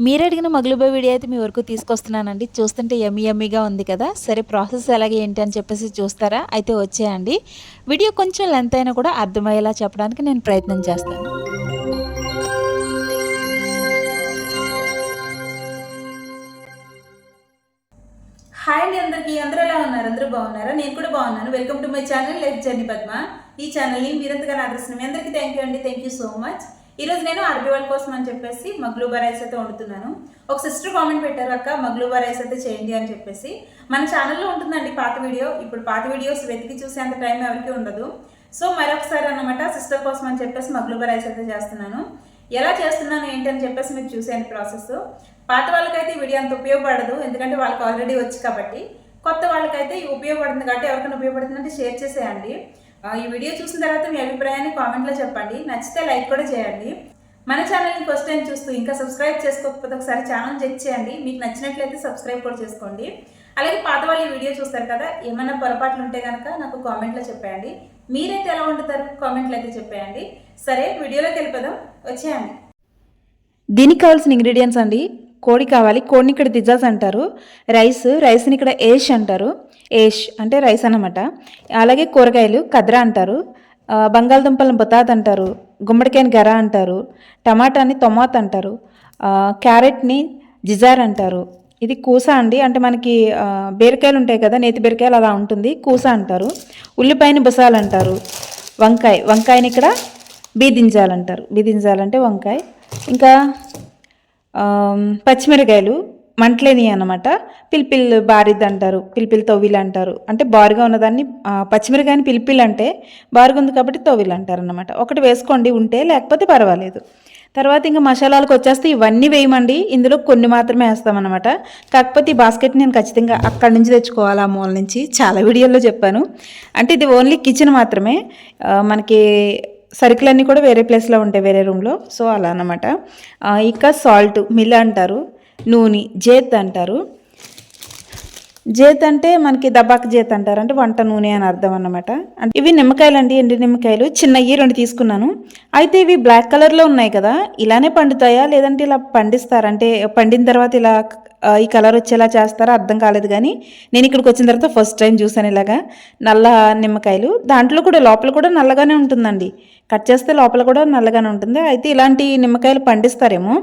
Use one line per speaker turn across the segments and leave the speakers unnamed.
మీరు అడిగిన మగులుబాయ్ వీడియో అయితే మీ వరకు తీసుకొస్తున్నానండి. చూస్తుంటే ఎమ్మి యమ్మీగా ఉంది కదా. సరే ప్రాసెస్ ఎలాగే ఏంటి అని చెప్పేసి చూస్తారా? అయితే వచ్చేయండి. వీడియో కొంచెం లెంత్ అయినా కూడా అర్థమయ్యేలా చెప్పడానికి నేను ప్రయత్నం చేస్తాను.
హాయ్ అండి అందరికీ. అందరూ ఎలా ఉన్నారు? అందరూ బాగున్నారా? నేను కూడా బాగున్నాను. Welcome to my channel life journey Padma ఈ ఛానల్ని మీరంతగా ఆదరిస్తున్నాం అందరికీ థ్యాంక్ యూ అండి. థ్యాంక్ యూ సో మచ్ ఈరోజు నేను అరబీ వాళ్ళ కోసం అని చెప్పేసి మగ్లూబా రైస్ అయితే వండుతున్నాను. ఒక సిస్టర్ కామెంట్ పెట్టారు అక్క మగ్లూబా రైస్ అయితే చేయండి అని చెప్పేసి. మన ఛానల్లో ఉంటుందండి పాత వీడియో ఇప్పుడు పాత వీడియోస్ వెతికి చూసేంత టైం ఎవరికి ఉండదు. సో మరొకసారి అన్నమాట సిస్టర్ కోసం అని చెప్పేసి మగ్లూబా రైస్ అయితే చేస్తున్నాను. ఎలా చేస్తున్నాను ఏంటి అని చెప్పేసి మీరు చూసేయండి ప్రాసెస్ పాత వాళ్ళకైతే ఈ వీడియో అంత ఉపయోగపడదు. ఎందుకంటే వాళ్ళకి ఆల్రెడీ వచ్చి కాబట్టి. కొత్త వాళ్ళకైతే ఉపయోగపడుతుంది కాబట్టి ఎవరికైనా ఉపయోగపడుతుందంటే షేర్ చేసేయండి. ఈ వీడియో చూసిన తర్వాత మీ అభిప్రాయాన్ని కామెంట్లో చెప్పండి. నచ్చితే లైక్ కూడా చేయండి. మన ఛానల్ని ఫస్ట్ టైం చూస్తూ ఇంకా సబ్స్క్రైబ్ చేసుకోకపోతే ఒకసారి ఛానల్ చెక్ చేయండి. మీకు నచ్చినట్లయితే సబ్స్క్రైబ్ కూడా చేసుకోండి. అలాగే పాత వాళ్ళు ఈ వీడియో చూస్తారు కదా ఏమైనా పొరపాట్లు ఉంటే కనుక నాకు కామెంట్లో చెప్పేయండి. మీరైతే ఎలా వండుతారు కామెంట్లో అయితే చెప్పేయండి. సరే వీడియోలోకి వెళ్ళిపోదాం. వచ్చేయండి.
దీనికి కావాల్సిన ఇంగ్రీడియంట్స్ అండి కోడి కావాలి కోడిని ఇక్కడ దిజాస్ అంటారు. రైస్ రైస్ని ఇక్కడ ఏష్ అంటారు. ఏష్ అంటే రైస్ అనమాట అలాగే కూరగాయలు కద్రా అంటారు. బంగాళదుంపలను బొతాత్ అంటారు. గుమ్మడికాయని గర అంటారు. టమాటాని తొమాత్ అంటారు. క్యారెట్ని జిజార్ అంటారు. ఇది కూస అండి. అంటే మనకి బీరకాయలు ఉంటాయి కదా నేతి బీరకాయలు అలా ఉంటుంది. కూస అంటారు. ఉల్లిపాయని బుసాలు అంటారు. వంకాయ వంకాయని ఇక్కడ బీదింజాలు అంటారు. వంకాయ. ఇంకా పచ్చిమిరకాయలు మంటలేని అనమాట పిల్పిల్ బారిద్ అంటారు పిలిపిల్ తవ్విలు అంటారు. అంటే బారుగా ఉన్నదాన్ని పచ్చిమిరకాయని పిలిపిల్ అంటే బారుగా ఉంది కాబట్టి తవ్విల్ అంటారు అనమాట ఒకటి వేసుకోండి ఉంటే లేకపోతే పర్వాలేదు. తర్వాత ఇంకా మసాలాలకు వచ్చేస్తే ఇవన్నీ వేయమండి. ఇందులో కొన్ని మాత్రమే వేస్తామన్నమాట కాకపోతే ఈ బాస్కెట్ నేను ఖచ్చితంగా అక్కడి నుంచి తెచ్చుకోవాలి ఆ మూల నుంచి? చాలా వీడియోల్లో చెప్పాను. అంటే ఇది ఓన్లీ కిచెన్ మాత్రమే. మనకి సరుకులన్నీ కూడా వేరే ప్లేస్లో ఉంటాయి వేరే రూమ్లో. సో అలా అనమాట ఇక సాల్ట్ మిల్ అంటారు నూనె జేత్ అంటారు. జేత్ అంటే మనకి దబాక్ జేత్ అంటారు. అంటే వంట నూనె అని అర్థం అన్నమాట. అంటే ఇవి నిమ్మకాయలు అండి ఎండి నిమ్మకాయలు. చిన్నవి రెండు తీసుకున్నాను. అయితే ఇవి బ్లాక్ కలర్లో ఉన్నాయి కదా ఇలానే పండుతాయా? లేదంటే ఇలా పండిస్తారా? అంటే పండిన తర్వాత ఇలా ఈ కలర్ వచ్చేలా చేస్తారా? అర్థం కాలేదు కానీ నేను ఇక్కడికి వచ్చిన తర్వాత ఫస్ట్ టైం చూసాను ఇలాగా. నల్ల నిమ్మకాయలు. దాంట్లో కూడా లోపల కూడా నల్లగానే ఉంటుందండి. కట్ చేస్తే లోపల కూడా నల్లగానే ఉంటుంది. అయితే ఇలాంటి నిమ్మకాయలు పండిస్తారేమో.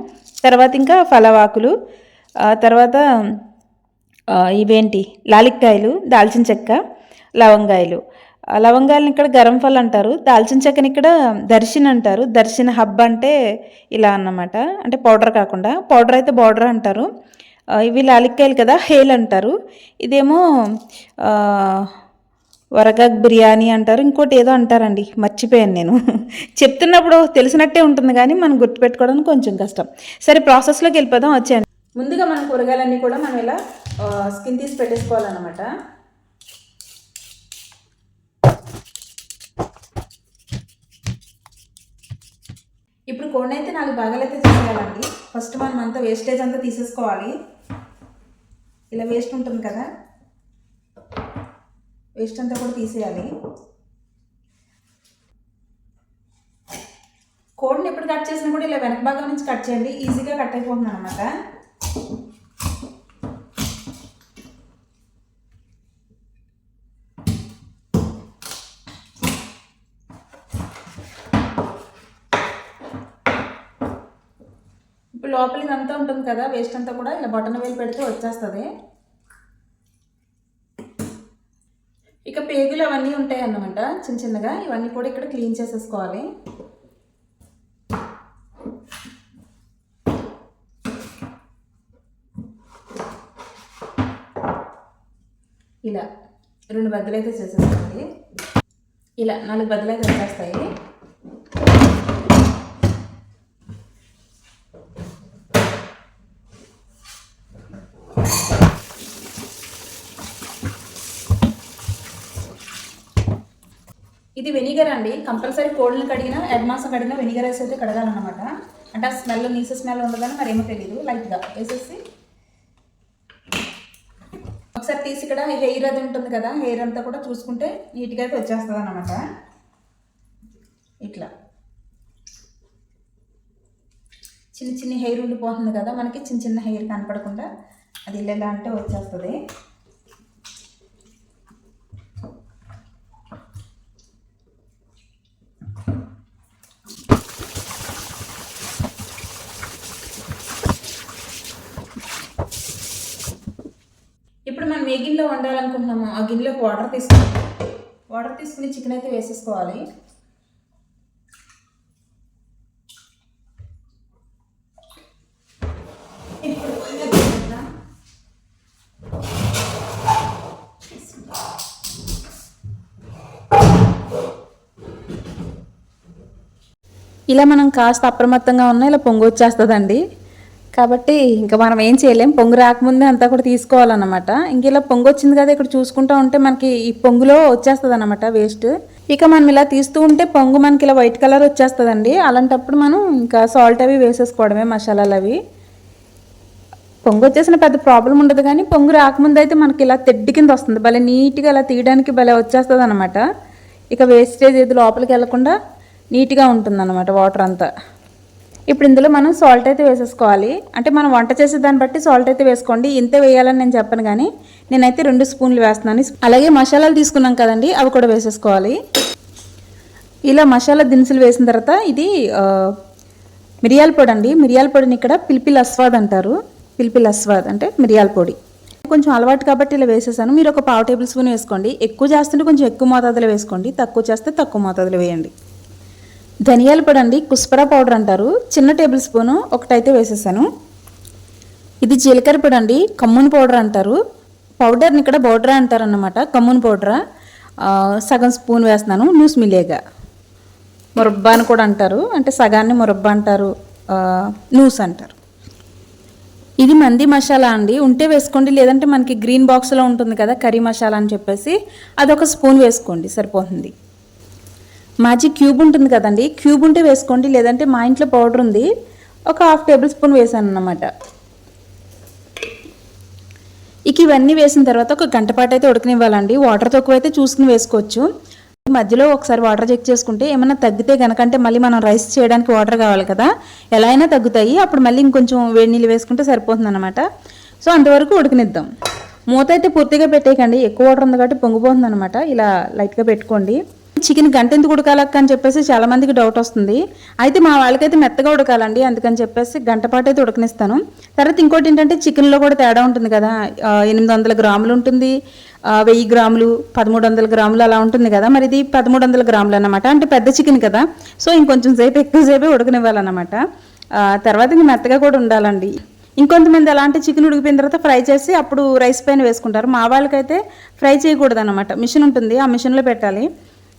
తర్వాత ఇంకా ఫలవాకులు. తర్వాత ఇవేంటి? లాలిక్కాయలు దాల్చిన చెక్క లవంగాయలు. ఆ లవంగాయలను ఇక్కడ గరం ఫల్ అంటారు. దాల్చిన చెక్కని ఇక్కడ దర్శన్ అంటారు. దర్శన్ హబ్ అంటే ఇలా అన్నమాట. అంటే పౌడర్ కాకుండా. పౌడర్ అయితే బార్డర్ అంటారు. ఇవి లాలిక్కాయలు కదా హేల్ అంటారు. ఇదేమో వరగగ్ బిర్యానీ అంటారు. ఇంకోటి ఏదో అంటారండి. మర్చిపోయాను నేను. చెప్తున్నప్పుడు తెలిసినట్టే ఉంటుంది కానీ మనం గుర్తుపెట్టుకోవడానికి కొంచెం కష్టం. సరే ప్రాసెస్లోకి వెళ్ళిపోదాం. వచ్చాను
ముందుగా మన కూరగాయలన్నీ కూడా మనం ఇలా స్కిన్ తీసి పెట్టేసుకోవాలన్నమాట. ఇప్పుడు కోడిని అయితే నాలుగు భాగాలు అయితే చేసేయాలండి ఫస్ట్ మనం అంతా వేస్టేజ్ అంతా తీసేసుకోవాలి. ఇలా వేస్ట్ ఉంటుంది కదా? వేస్ట్ అంతా కూడా తీసేయాలి. కోడిని ఎప్పుడు కట్ చేసినా కూడా ఇలా వెనక భాగం నుంచి కట్ చేయండి. ఈజీగా కట్ అయిపోతుంది అనమాట లోపల ఇదంతా ఉంటుంది కదా వేస్ట్ అంతా కూడా ఇలా బటన్ వేలు పెడితే వచ్చేస్తుంది. ఇక పేగులు అవన్నీ ఉంటాయి అన్నమాట చిన్న చిన్నగా. ఇవన్నీ కూడా ఇక్కడ క్లీన్ చేసేసుకోవాలి. ఇలా రెండు బద్దలైతే అయితే ఇలా నాలుగు బద్దలైతే అయితే వచ్చేస్తాయి. ఇది వెనిగర్ అండి. కంపల్సరీ కోళ్ళని కడిగినా అడ్మాసం కడిగినా వెనిగర్ వేసి అయితే కడగాలన్నమాట. అంటే ఆ స్మెల్ నీసు స్మెల్ ఉండదని మరేమో తెలియదు లైట్గా వేసేసి ఒకసారి తీసి ఇక్కడ హెయిర్ అది ఉంటుంది కదా హెయిర్ అంతా కూడా చూసుకుంటే నీట్గా అయితే వచ్చేస్తుంది అనమాట ఇట్లా.
చిన్న చిన్న హెయిర్ ఉండిపోతుంది కదా మనకి చిన్న చిన్న హెయిర్ కనపడకుండా అది ఇలా ఇలా అంటే వచ్చేస్తుంది ఇప్పుడు మనం ఏ గిన్నెలో వండాలనుకుంటున్నాము. ఆ గిన్నెలోకి వాటర్ తీసుకుని వాటర్ తీసుకుని చికెన్ అయితే వేసేసుకోవాలి. ఇలా మనం కాస్త అప్రమత్తంగా ఉన్నా ఇలా పొంగు వచ్చేస్తుందండి కాబట్టి ఇంకా మనం ఏం చేయలేం. పొంగు రాకముందే అంతా కూడా తీసుకోవాలన్నమాట. ఇంక ఇలా పొంగు వచ్చింది కదా ఇక్కడ చూసుకుంటూ ఉంటే మనకి ఈ పొంగులో వచ్చేస్తుంది అనమాట వేస్ట్. ఇక మనం ఇలా తీస్తూ ఉంటే పొంగు మనకి ఇలా వైట్ కలర్ వచ్చేస్తుందండి. అలాంటప్పుడు మనం ఇంకా సాల్ట్ అవి వేసేసుకోవడమే మసాలాలు అవి. పొంగు వచ్చేసిన పెద్ద ప్రాబ్లం ఉండదు కానీ పొంగు రాకముందు అయితే మనకి ఇలా తెడ్డి కింద వస్తుంది. భలే నీట్గా అలా తీయడానికి భలే వచ్చేస్తుంది అనమాట ఇక వేస్టేజ్ ఏది లోపలికి వెళ్ళకుండా నీట్గా ఉంటుంది అనమాట వాటర్ అంతా. ఇప్పుడు ఇందులో మనం సాల్ట్ అయితే వేసేసుకోవాలి. అంటే మనం వంట చేసే దాన్ని బట్టి సాల్ట్ అయితే వేసుకోండి. ఇంతే వేయాలని నేను చెప్పను కానీ నేనైతే రెండు స్పూన్లు వేస్తున్నాను. అలాగే మసాలాలు తీసుకున్నాం కదండి అవి కూడా వేసేసుకోవాలి. ఇలా మసాలా దినుసులు వేసిన తర్వాత ఇది మిరియాల పొడి అండి. మిరియాల పొడిని ఇక్కడ పిలిపిల్ అస్వాద్ అంటారు. పిలిపిల్ అస్వాద్ అంటే మిరియాల పొడి. కొంచెం అలవాటు కాబట్టి ఇలా వేసేసాను. మీరు ఒక పావు టేబుల్ స్పూన్ వేసుకోండి. ఎక్కువ చేస్తుంటే కొంచెం ఎక్కువ మోతాదులో వేసుకోండి. తక్కువ చేస్తే తక్కువ మోతాదులో వేయండి. ధనియాల పొడి అండి కుస్పరా పౌడర్ అంటారు. చిన్న టేబుల్ స్పూను ఒకటైతే వేసేసాను. ఇది జీలకర్ర పొడి అండి కమ్మున్ పౌడర్ అంటారు. పౌడర్ని ఇక్కడ బౌడరా అంటారు అన్నమాట కమ్ముని పౌడరా. సగం స్పూన్ వేస్తున్నాను న్యూస్ మిలేగా. మురబ్బా అని కూడా అంటారు అంటే సగాన్ని మురబ్బా అంటారు న్యూస్ అంటారు. ఇది మంది మసాలా అండి ఉంటే వేసుకోండి లేదంటే మనకి గ్రీన్ బాక్స్లో ఉంటుంది కదా కర్రీ మసాలా అని చెప్పేసి అదొక స్పూన్ వేసుకోండి సరిపోతుంది. మాజీ క్యూబ్ ఉంటుంది కదండి. క్యూబ్ ఉంటే వేసుకోండి. లేదంటే మా ఇంట్లో పౌడర్ ఉంది. ఒక హాఫ్ టేబుల్ స్పూన్ వేసాను అన్నమాట. ఇక ఇవన్నీ వేసిన తర్వాత ఒక గంట పాటు అయితే ఉడకనివ్వాలండి. వాటర్ తక్కువ అయితే చూసుకుని వేసుకోవచ్చు. మధ్యలో ఒకసారి వాటర్ చెక్ చేసుకుంటే ఏమైనా తగ్గితే గనక అంటే మళ్ళీ మనం రైస్ చేయడానికి వాటర్ కావాలి కదా. ఎలా అయినా తగ్గుతాయి. అప్పుడు మళ్ళీ ఇంకొంచెం వేడి నీళ్ళు వేసుకుంటే సరిపోతుంది అనమాట సో అంతవరకు ఉడకనిద్దాం. మూత అయితే పూర్తిగా పెట్టేయకండి. ఎక్కువ వాటర్ ఉంది కాబట్టి పొంగిపోతుంది అనమాట ఇలా లైట్గా పెట్టుకోండి. చికెన్ గంట ఎందుకు ఉడకాలక్క అని చెప్పేసి చాలా మందికి డౌట్ వస్తుంది. అయితే మా వాళ్ళకైతే మెత్తగా ఉడకాలండి అందుకని చెప్పేసి గంట పాటు అయితే ఉడకనిస్తాను. తర్వాత ఇంకోటి ఏంటంటే చికెన్లో కూడా తేడా ఉంటుంది కదా ఎనిమిది వందల గ్రాములు ఉంటుంది వెయ్యి గ్రాములు పదమూడు వందల గ్రాములు అలా ఉంటుంది కదా మరి ఇది పదమూడు వందల గ్రాములు అనమాట అంటే పెద్ద చికెన్ కదా సో ఇంకొంచెం సేపు ఎక్కువసేపే ఉడకనివ్వాలన్నమాట. తర్వాత ఇంక మెత్తగా కూడా ఉండాలండి. ఇంకొంతమంది అలాంటి చికెన్ ఉడికిపోయిన తర్వాత ఫ్రై చేసి అప్పుడు రైస్ పైన వేసుకుంటారు. మా వాళ్ళకైతే ఫ్రై చేయకూడదు అనమాట మిషన్ ఉంటుంది ఆ మిషన్లో పెట్టాలి.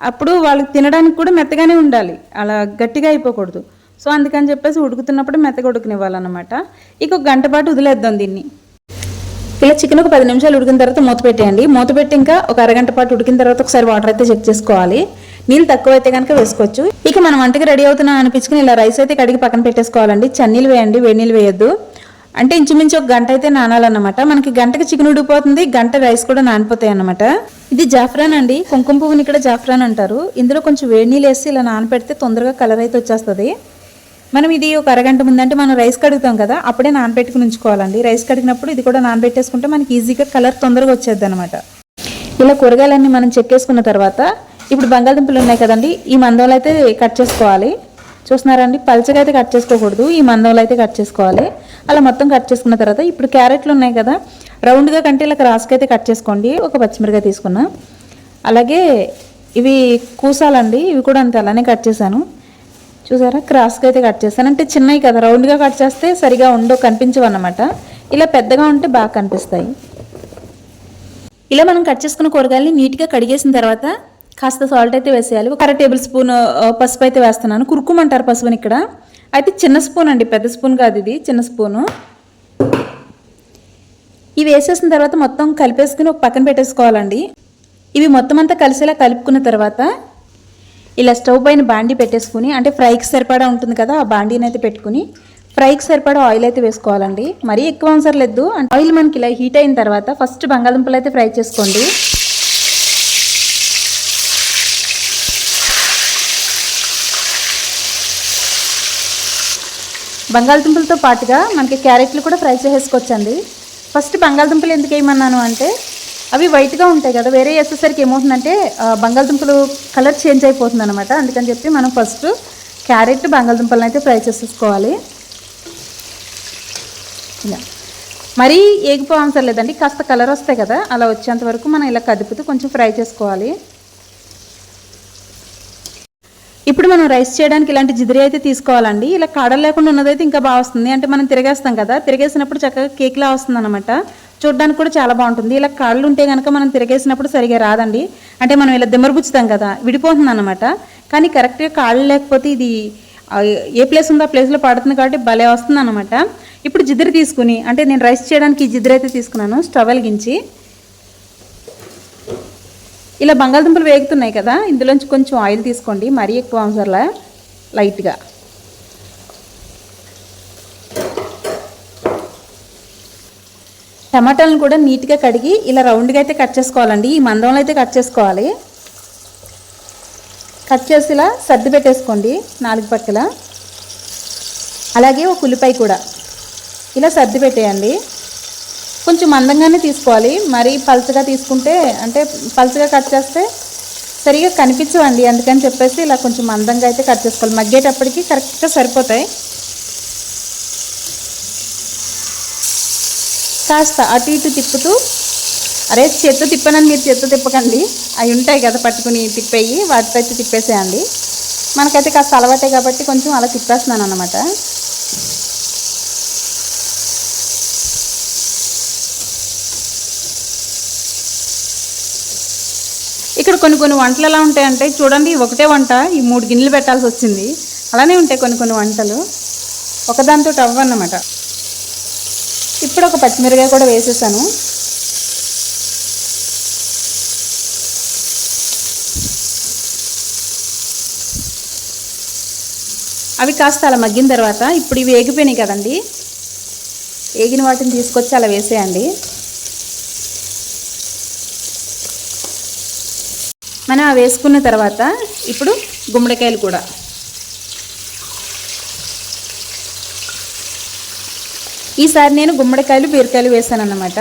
అప్పుడు వాళ్ళకి తినడానికి కూడా మెత్తగానే ఉండాలి. అలా గట్టిగా అయిపోకూడదు. సో అందుకని చెప్పేసి ఉడుకుతున్నప్పుడు మెత్తగా ఉడకనివ్వాలన్నమాట. ఇక ఒక గంట పాటు వదిలేద్దాం దీన్ని. ఇలా చికెన్ ఒక పది నిమిషాలు ఉడికిన తర్వాత మూత పెట్టేయండి. మూత పెట్టి ఇంకా ఒక అరగంట పాటు ఉడికిన తర్వాత ఒకసారి వాటర్ అయితే చెక్ చేసుకోవాలి. నీళ్ళు తక్కువ అయితే కనుక వేసుకోవచ్చు. ఇక మనం వంటకి రెడీ అవుతున్నా అనిపించుకుని ఇలా రైస్ అయితే కడిగి పక్కన పెట్టేసుకోవాలండి. చన్నీళ్ళు వేయండి. వేడి నీళ్ళు వేయద్దు. అంటే ఇంచుమించు ఒక గంట అయితే నానాలన్నమాట. మనకి గంటకి చికెన్ ఉడిపోతుంది గంట రైస్ కూడా నానిపోతాయి అన్నమాట. ఇది జాఫ్రాన్ అండి. కుంకుమ పువ్వుని ఇక్కడ జాఫ్రాన్ అంటారు. ఇందులో కొంచెం వేడి నీళ్ళు వేసి ఇలా నానపెడితే తొందరగా కలర్ అయితే వచ్చేస్తుంది. మనం ఇది ఒక అరగంట ముందంటే మనం రైస్ కడుగుతాం కదా అప్పుడే నానబెట్టుకుని ఉంచుకోవాలండి. రైస్ కడిగినప్పుడు ఇది కూడా నానబెట్టేసుకుంటే మనకి ఈజీగా కలర్ తొందరగా వచ్చేది అనమాట ఇలా కూరగాయలన్నీ మనం చెక్కేసుకున్న తర్వాత ఇప్పుడు బంగాళదుంపలు ఉన్నాయి కదండి ఈ మందంలో అయితే కట్ చేసుకోవాలి. చూస్తున్నారండి పల్చగా అయితే కట్ చేసుకోకూడదు ఈ మందంలో అయితే కట్ చేసుకోవాలి. అలా మొత్తం కట్ చేసుకున్న తర్వాత ఇప్పుడు క్యారెట్లు ఉన్నాయి కదా రౌండ్గా కంటే ఇలా క్రాస్కి అయితే కట్ చేసుకోండి. ఒక పచ్చిమిరకాయ తీసుకున్నా. అలాగే ఇవి కూసాలండి ఇవి కూడా అంతే అలానే కట్ చేశాను. చూసారా? క్రాస్గా అయితే కట్ చేస్తాను అంటే చిన్నవి కదా రౌండ్గా కట్ చేస్తే సరిగా ఉండవు కనిపించవు అన్నమాట. ఇలా పెద్దగా ఉంటే బాగా కనిపిస్తాయి. ఇలా మనం కట్ చేసుకున్న కూరగాయలని నీట్గా కడిగేసిన తర్వాత కాస్త సాల్ట్ అయితే వేసేయాలి. ఒక అర టేబుల్ స్పూన్ పసుపు అయితే వేస్తున్నాను. కురుకుమంటారు పసుపుని ఇక్కడ. అయితే చిన్న స్పూన్ అండి పెద్ద స్పూన్ కాదు ఇది చిన్న స్పూను. ఇవి వేసేసిన తర్వాత మొత్తం కలిపేసుకుని ఒక పక్కన పెట్టేసుకోవాలండి. ఇవి మొత్తం అంతా కలిసేలా కలుపుకున్న తర్వాత ఇలా స్టవ్ పైన బాండీ పెట్టేసుకుని అంటే ఫ్రైకి సరిపడా ఉంటుంది కదా ఆ బాండీని అయితే పెట్టుకుని ఫ్రైకి సరిపడా ఆయిల్ అయితే వేసుకోవాలండి. మరీ ఎక్కువ అవసరం లేదు. ఆయిల్ మనకి ఇలా హీట్ అయిన తర్వాత ఫస్ట్ బంగాళదుంపలు అయితే ఫ్రై చేసుకోండి. బంగాళదుంపలతో పాటుగా మనకి క్యారెట్లు కూడా ఫ్రై చేసేసుకోవచ్చండి. ఫస్ట్ బంగాళదుంపలు ఎందుకు వేయమన్నాను అంటే అవి వైట్గా ఉంటాయి కదా వేరే వేసేసరికి ఏమవుతుందంటే బంగాళదుంపలు కలర్ చేంజ్ అయిపోతుంది అనమాట అందుకని చెప్పి మనం ఫస్ట్ క్యారెట్ బంగాళదుంపలను అయితే ఫ్రై చేసేసుకోవాలి. ఇలా. మరీ ఏగిపోవసరం లేదండి కాస్త కలర్ వస్తాయి కదా అలా వచ్చేంత వరకు మనం ఇలా కదుపుతూ కొంచెం ఫ్రై చేసుకోవాలి. ఇప్పుడు మనం రైస్ చేయడానికి ఇలాంటి జిదిరి అయితే తీసుకోవాలండి. ఇలా కాడలు లేకుండా ఉన్నదైతే ఇంకా బాగా వస్తుంది. అంటే మనం తిరిగేస్తాం కదా తిరిగేసినప్పుడు చక్కగా కేక్లా వస్తుంది అనమాట చూడడానికి కూడా చాలా బాగుంటుంది. ఇలా కాళ్ళు ఉంటే కనుక మనం తిరిగేసినప్పుడు సరిగా రాదండి. అంటే మనం ఇలా దిమ్మరపుచ్చుతాం కదా విడిపోతుంది అనమాట కానీ కరెక్ట్గా కాళ్ళు లేకపోతే ఇది ఏ ప్లేస్ ఉందో ఆ ప్లేస్లో పడుతుంది కాబట్టి భలే వస్తుంది అనమాట ఇప్పుడు జిద్దిరి తీసుకుని అంటే నేను రైస్ చేయడానికి ఈ జిద్దిరి అయితే తీసుకున్నాను స్టవ్ వెలిగించి. ఇలా బంగాళదుంపలు వేగుతున్నాయి కదా ఇందులోంచి కొంచెం ఆయిల్ తీసుకోండి మరీ ఎక్కువ అవసరంలా లైట్గా. టమాటాలను కూడా నీట్గా కడిగి ఇలా రౌండ్గా అయితే కట్ చేసుకోవాలండి ఈ మందంలో అయితే కట్ చేసుకోవాలి. కట్ చేసి ఇలా సర్ది పెట్టేసుకోండి నాలుగు పక్కల. అలాగే ఒక ఉల్లిపాయ కూడా. ఇలా సర్ది పెట్టేయండి. కొంచెం మందంగానే తీసుకోవాలి. మరీ పల్చగా తీసుకుంటే అంటే పల్చగా కట్ చేస్తే సరిగా కనిపించవండి అందుకని చెప్పేసి ఇలా కొంచెం మందంగా అయితే కట్ చేసుకోవాలి. మగ్గేటప్పటికి కరెక్ట్గా సరిపోతాయి. కాస్త అటు ఇటు తిప్పుతూ అరే చేత్తో తిప్పనని మీరు చేత్తో తిప్పకండి. అవి ఉంటాయి కదా పట్టుకుని తిప్పేయి వాటితో అయితే తిప్పేసేయండి. మనకైతే కాస్త అలవాటే కాబట్టి కొంచెం అలా తిప్పేస్తున్నాను అనమాట ఇక్కడ కొన్ని కొన్ని వంటలు ఎలా ఉంటాయంటే చూడండి ఒకటే వంట ఈ మూడు గిన్నెలు పెట్టాల్సి వచ్చింది. అలానే ఉంటాయి కొన్ని కొన్ని వంటలు. ఒకదాంతో అవ్వన్నమాట ఇప్పుడు ఒక పచ్చిమిరకాయ కూడా వేసేసాను. అవి కాస్త అలా మగ్గిన తర్వాత ఇప్పుడు ఇవి ఏగిపోయినాయి కదండి. ఏగిన వాటిని తీసుకొచ్చి అలా వేసేయండి. మనం వేసుకున్న తర్వాత ఇప్పుడు గుమ్మడికాయలు కూడా. ఈసారి నేను గుమ్మడికాయలు బీరకాయలు వేసాను అనమాట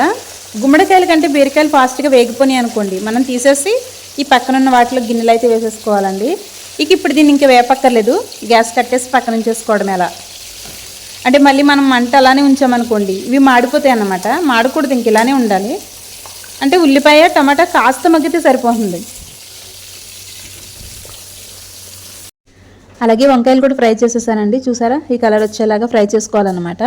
గుమ్మడికాయల కంటే బీరకాయలు ఫాస్ట్గా వేగిపోయి అనుకోండి మనం తీసేసి ఈ పక్కనున్న వాటిలో గిన్నెలు అయితే వేసేసుకోవాలండి. ఇక ఇప్పుడు దీన్ని ఇంకా వేపక్కర్లేదు గ్యాస్ కట్టేసి పక్కన ఉంచేసుకోవడం ఎలా అంటే మళ్ళీ మనం మంట అలానే ఉంచామనుకోండి ఇవి మాడిపోతాయి అన్నమాట. మాడకూడదు ఇంక ఇలానే ఉండాలి. అంటే ఉల్లిపాయ టమాటా కాస్త మగ్గితే సరిపోతుంది. అలాగే వంకాయలు కూడా ఫ్రై చేసేసానండి చూసారా? ఈ కలర్ వచ్చేలాగా ఫ్రై చేసుకోవాలన్నమాట.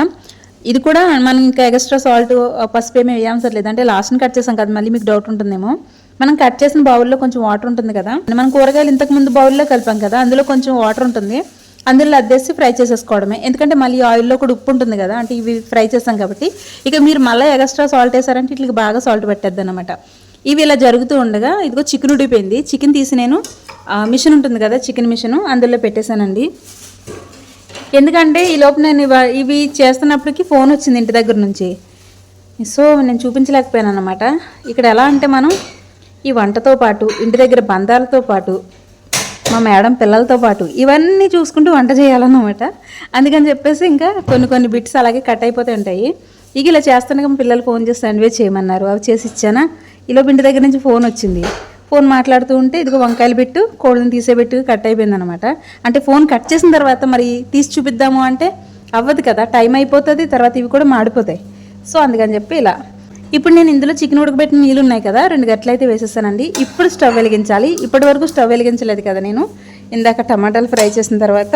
ఇది కూడా మనం ఇంకా ఎక్స్ట్రా సాల్ట్ పసుపు ఏమి వేయాల్సిన లేదు. అంటే లాస్ట్ని కట్ చేసాం కదా మళ్ళీ మీకు డౌట్ ఉంటుందేమో. మనం కట్ చేసిన బౌల్లో కొంచెం వాటర్ ఉంటుంది కదా. మనం కూరగాయలు ఇంతకు ముందు బౌల్లో కలిపాం కదా అందులో కొంచెం వాటర్ ఉంటుంది. అందులో అద్దేసి ఫ్రై చేసేసుకోవడమే. ఎందుకంటే మళ్ళీ ఆయిల్లో కూడా ఉప్పు ఉంటుంది కదా అంటే ఇవి ఫ్రై చేసాం కాబట్టి. ఇక మీరు మళ్ళీ ఎక్స్ట్రా సాల్ట్ వేసారంటే ఇట్లకి బాగా సాల్ట్ పెట్టద్దు అనమాట ఇవి ఇలా జరుగుతూ ఉండగా ఇదిగో చికెన్ ఉడిపోయింది చికెన్ తీసి నేను మిషన్ ఉంటుంది కదా చికెన్ మిషన్ అందులో పెట్టేశానండి. ఎందుకంటే ఈ లోపు నేను ఇవి చేస్తున్నప్పటికీ ఫోన్ వచ్చింది ఇంటి దగ్గర నుంచి. సో నేను చూపించలేకపోయాను అనమాట ఇక్కడ ఎలా అంటే మనం ఈ వంటతో పాటు ఇంటి దగ్గర బంధాలతో పాటు మా మేడం పిల్లలతో పాటు ఇవన్నీ చూసుకుంటూ వంట చేయాలన్నమాట. అందుకని చెప్పేసి ఇంకా కొన్ని కొన్ని బిట్స్ అలాగే కట్ అయిపోతూ ఉంటాయి. ఇక ఇలా చేస్తుండగా పిల్లలు ఫోన్ చేసి శాండ్విచ్ చేయమన్నారు. అవి చేసి ఇచ్చానా? ఇలా పిండి దగ్గర నుంచి ఫోన్ వచ్చింది. ఫోన్ మాట్లాడుతూ ఉంటే ఇదిగో వంకాయలు పెట్టు కోడిని తీసేపెట్టు కట్ అయిపోయింది అనమాట అంటే ఫోన్ కట్ చేసిన తర్వాత మరి తీసి చూపిద్దాము అంటే అవ్వదు కదా టైం అయిపోతుంది తర్వాత ఇవి కూడా మాడిపోతాయి. సో అందుకని చెప్పి ఇలా. ఇప్పుడు నేను ఇందులో చికెన్ ఉడకబెట్టిన నీళ్ళు ఉన్నాయి కదా రెండు గట్లయితే అయితే వేసేసానండి. ఇప్పుడు స్టవ్ వెలిగించాలి. ఇప్పటి వరకు స్టవ్ వెలిగించలేదు కదా నేను. ఇందాక టమాటాలు ఫ్రై చేసిన తర్వాత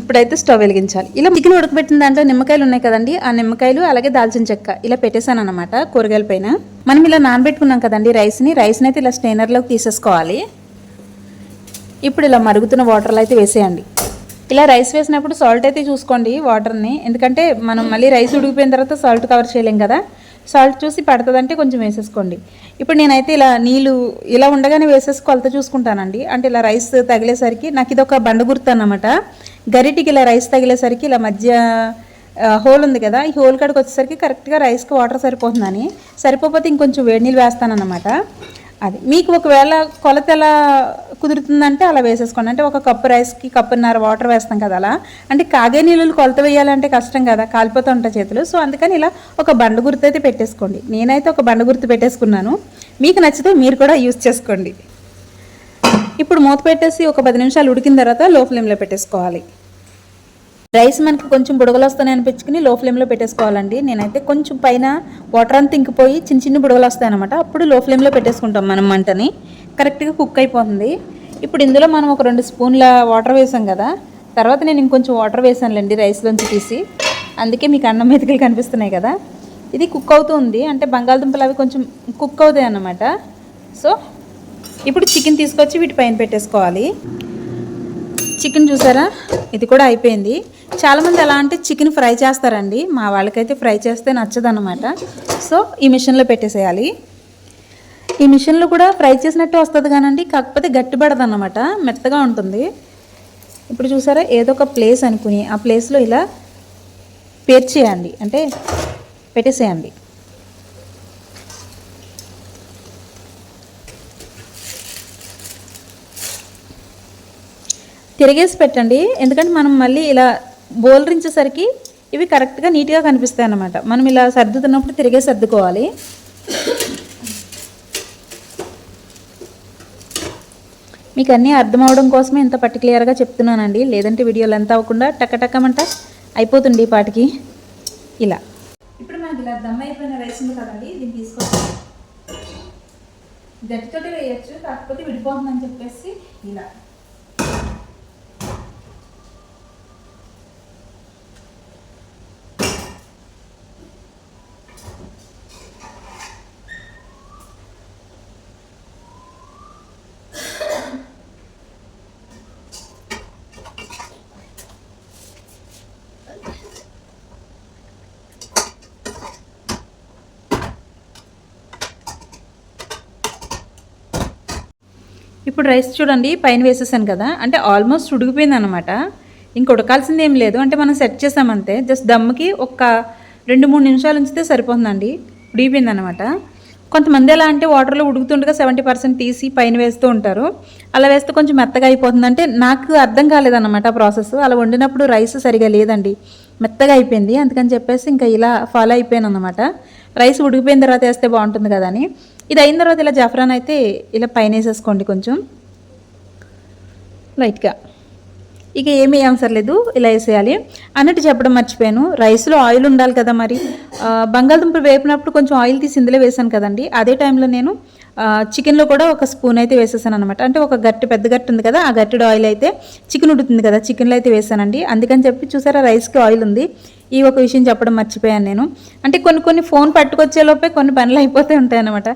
ఇప్పుడైతే స్టవ్ వెలిగించాలి. ఇలా చికెన్ ఉడకబెట్టిన దాంట్లో నిమ్మకాయలు ఉన్నాయి కదండి ఆ నిమ్మకాయలు అలాగే దాల్చిన చెక్క ఇలా పెట్టేశాను అనమాట కూరగాయల పైన. మనం ఇలా నానబెట్టుకున్నాం కదండి రైస్ని రైస్ని అయితే ఇలా స్టైనర్లోకి తీసేసుకోవాలి. ఇప్పుడు ఇలా మరుగుతున్న వాటర్లో అయితే వేసేయండి. ఇలా రైస్ వేసినప్పుడు సాల్ట్ అయితే చూసుకోండి వాటర్ని ఎందుకంటే మనం మళ్ళీ రైస్ ఉడికిపోయిన తర్వాత సాల్ట్ కవర్ చేయలేం కదా. సాల్ట్ చూసి పడుతుందంటే కొంచెం వేసేసుకోండి. ఇప్పుడు నేనైతే ఇలా నీళ్ళు ఇలా ఉండగానే వేసేసి కొలత చూసుకుంటానండి. అంటే ఇలా రైస్ తగిలేసరికి నాకు ఇది ఒక బండ గుర్తు అన్నమాట. గరిటికి ఇలా రైస్ తగిలేసరికి ఇలా మధ్య హోల్ ఉంది కదా ఈ హోల్ కాడికి వచ్చేసరికి కరెక్ట్గా రైస్కి వాటర్ సరిపోతుందని. సరిపోతే ఇంకొంచెం వేడి నీళ్ళు వేస్తానన్నమాట. అది. మీకు ఒకవేళ కొలత ఎలా కుదురుతుందంటే అలా వేసేసుకోండి. అంటే ఒక కప్పు రైస్కి కప్పున్నర వాటర్ వేస్తాం కదా అలా. అంటే కాగే నీళ్ళు కొలత వేయాలంటే కష్టం కదా కాలిపోతూ ఉంటాయి చేతులు. సో అందుకని ఇలా ఒక బండ గుర్తు అయితే పెట్టేసుకోండి. నేనైతే ఒక బండ గుర్తు పెట్టేసుకున్నాను. మీకు నచ్చితే మీరు కూడా యూస్ చేసుకోండి. ఇప్పుడు మూత పెట్టేసి ఒక పది నిమిషాలు ఉడికిన తర్వాత లో ఫ్లేమ్లో పెట్టేసుకోవాలి. రైస్ మనకి కొంచెం బుడగలు వస్తాయని అనిపించుకుని లో ఫ్లేమ్లో పెట్టేసుకోవాలండి. నేనైతే కొంచెం పైన వాటర్ అంతా ఇంకిపోయి చిన్న చిన్న బుడగలు వస్తాయి అనమాట అప్పుడు లో ఫ్లేమ్లో పెట్టేసుకుంటాం మనం మంటని. కరెక్ట్గా కుక్ అయిపోతుంది. ఇప్పుడు ఇందులో మనం ఒక రెండు స్పూన్ల వాటర్ వేసాం కదా తర్వాత నేను ఇంకొంచెం వాటర్ వేసానులేండి రైస్లోంచి తీసి. అందుకే మీకు అన్నం మెతుకులు కనిపిస్తున్నాయి కదా. ఇది కుక్ అవుతుంది అంటే బంగాళదుంపలు అవి కొంచెం కుక్ అవుతాయి అన్నమాట సో ఇప్పుడు చికెన్ తీసుకొచ్చి వీటి పైన పెట్టేసుకోవాలి. చికెన్ చూసారా? ఇది కూడా అయిపోయింది. చాలామంది ఎలా అంటే చికెన్ ఫ్రై చేస్తారండి. మా వాళ్ళకైతే ఫ్రై చేస్తే నచ్చదన్నమాట. సో ఈ మిషన్లో పెట్టేసేయాలి. ఈ మిషన్లో కూడా ఫ్రై చేసినట్టు వస్తుంది కానండి. కాకపోతే గట్టిపడదు అన్నమాట మెత్తగా ఉంటుంది. ఇప్పుడు చూసారా? ఏదో ఒక ప్లేస్ అనుకుని ఆ ప్లేస్లో ఇలా పేర్చేయండి. అంటే పెట్టేసేయండి. తిరిగేసి పెట్టండి. ఎందుకంటే మనం మళ్ళీ ఇలా బోల్రించేసరికి ఇవి కరెక్ట్గా నీట్గా కనిపిస్తాయి అన్నమాట. మనం ఇలా సర్దుతున్నప్పుడు తిరిగే సర్దుకోవాలి. మీకు అన్నీ అర్థం అవడం కోసమే ఇంత పర్టికులర్గా చెప్తున్నానండి. లేదంటే వీడియోలు ఎంత అవ్వకుండా టక్కటక్కమంట అయిపోతుంది ఈ పాటికి. ఇలా.
ఇప్పుడు మనకి ఇలా దమ్ అయిపోయిన రైస్ ఉంది కదండి దీన్ని తీసుకొచ్చి గట్టితోటి వేయచ్చు కాకపోతే విడిపోతుందని చెప్పేసి ఇలా.
ఇప్పుడు రైస్ చూడండి పైన వేసేసాను కదా. అంటే ఆల్మోస్ట్ ఉడికిపోయింది అనమాట ఇంక ఉడకాల్సింది ఏం లేదు. అంటే మనం సెట్ చేసామంతే. జస్ట్ దమ్ముకి ఒక రెండు మూడు నిమిషాలు ఉంచితే సరిపోతుందండి. ఉడిగిపోయింది అనమాట కొంతమంది ఎలా అంటే వాటర్లో ఉడుకుతుండగా సెవెంటీ పర్సెంట్ తీసి పైన వేస్తూ ఉంటారు. అలా వేస్తే కొంచెం మెత్తగా అయిపోతుంది. అంటే నాకు అర్థం కాలేదన్నమాట ప్రాసెస్. అలా వండినప్పుడు రైస్ సరిగా లేదండి. మెత్తగా అయిపోయింది. అందుకని చెప్పేసి ఇంకా ఇలా ఫాలో అయిపోయాను అనమాట రైస్ ఉడికిపోయిన తర్వాత వేస్తే బాగుంటుంది కదా అని. ఇది అయిన తర్వాత ఇలా జఫరాన్ అయితే ఇలా పైన వేసేసుకోండి కొంచెం. లైట్గా. ఇక ఏమీ అవసరం లేదు ఇలా వేసేయాలి. అన్నట్టు చెప్పడం మర్చిపోయాను. రైస్లో ఆయిల్ ఉండాలి కదా మరి. బంగాళదుంపలు వేపినప్పుడు కొంచెం ఆయిల్ తీసి ఇందులో వేసాను కదండి. అదే టైంలో నేను చికెన్లో కూడా ఒక స్పూన్ అయితే వేసేసాను అనమాట అంటే ఒక గట్టి పెద్ద గట్టి ఉంది కదా ఆ గట్టిడ ఆయిల్ అయితే చికెన్ ఉడుతుంది కదా చికెన్లో అయితే వేసానండి. అందుకని చెప్పి చూసారా రైస్కి ఆయిల్ ఉంది. ఈ ఒక విషయం చెప్పడం మర్చిపోయాను నేను. అంటే కొన్ని కొన్ని ఫోన్ పట్టుకొచ్చేలోపే కొన్ని పనులు అయిపోతూ ఉంటాయి అనమాట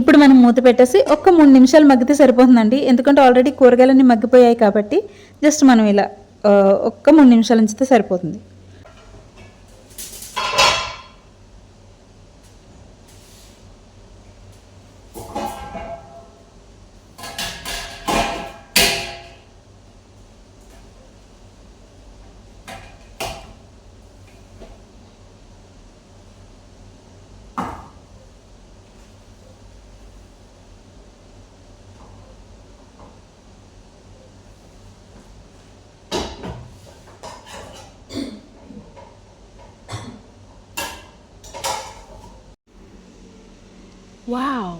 ఇప్పుడు మనం మూత పెట్టేసి ఒక్క మూడు నిమిషాలు మగ్గితే సరిపోతుందండి. ఎందుకంటే ఆల్రెడీ కూరగాయలన్నీ మగ్గిపోయాయి కాబట్టి జస్ట్ మనం ఇలా ఒక్క మూడు నిమిషాలు ఉంచితే సరిపోతుంది. వావ్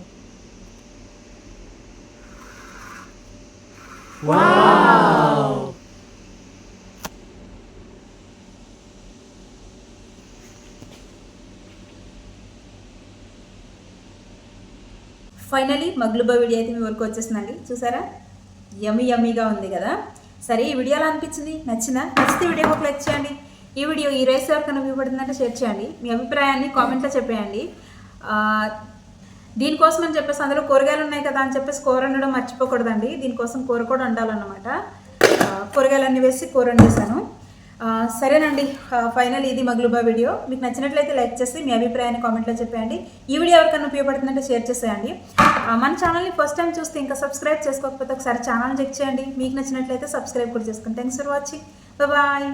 ఫైనలీ మగ్లుబా వీడియో అయితే మీ వరకు వచ్చేసిందండి. చూసారా? యమి యమీగా ఉంది కదా? సరే ఈ వీడియో ఎలా అనిపించింది? నచ్చిందా? నచ్చితే వీడియో ఒక లైక్ చేయండి. ఈ వీడియో ఈ రైస్ వరకు ఉపయోగపడుతుందంటే షేర్ చేయండి. మీ అభిప్రాయాన్ని కామెంట్లో చెప్పేయండి. దీనికోసం అని చెప్పేసి అందులో కూరగాయలు ఉన్నాయి కదా అని చెప్పేసి కూర వండడం మర్చిపోకూడదండి. దీనికోసం కూర కూడా వండాలన్నమాట. కూరగాయలు కూరగాయలన్నీ వేసి కూర వండేసాను సరేనండి. ఫైనల్ ఇది మగ్లుబా వీడియో. మీకు నచ్చినట్లయితే లైక్ చేసి మీ అభిప్రాయాన్ని కామెంట్లో చెప్పేయండి. ఈ వీడియో ఎవరికైనా ఉపయోగపడుతుందంటే షేర్ చేసేయండి. మన ఛానల్ని ఫస్ట్ టైం చూస్తే ఇంకా సబ్స్క్రైబ్ చేసుకోకపోతే ఒకసారి ఛానల్ చెక్ చేయండి. మీకు నచ్చినట్లయితే సబ్స్క్రైబ్ కూడా చేసుకోండి. Thanks for watching bye